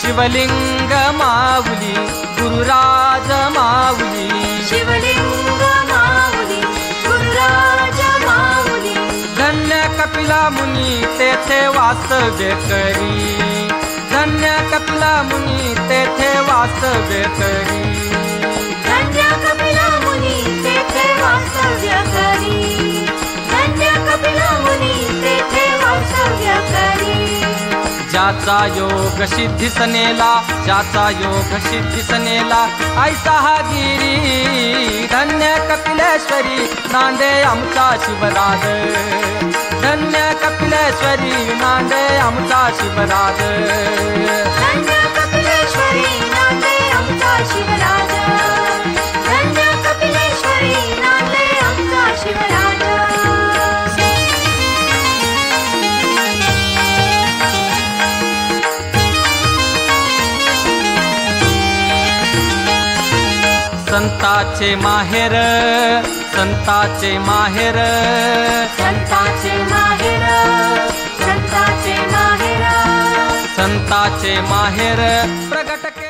शिवलिङ्गी गुरुराज मा धन्य कपिला मुनी तेथे वास्तव्य करी। धन्य कपिला मुनि तेथे वास्तव्य करी। ज्याचा योग सिद्धीस नेला ज्याचा योग सिद्धीस नेला ऐसा हा गिरी धन्य कपिलेश्वरी नांदे आमचा शिवराज. धन्य कपिलेश्वरी नांदे आमचा शिवराज. संताचे माहेर संताचे माहेर. संताचे माहेर संताचे माहेर. संताचे माहेर प्रगट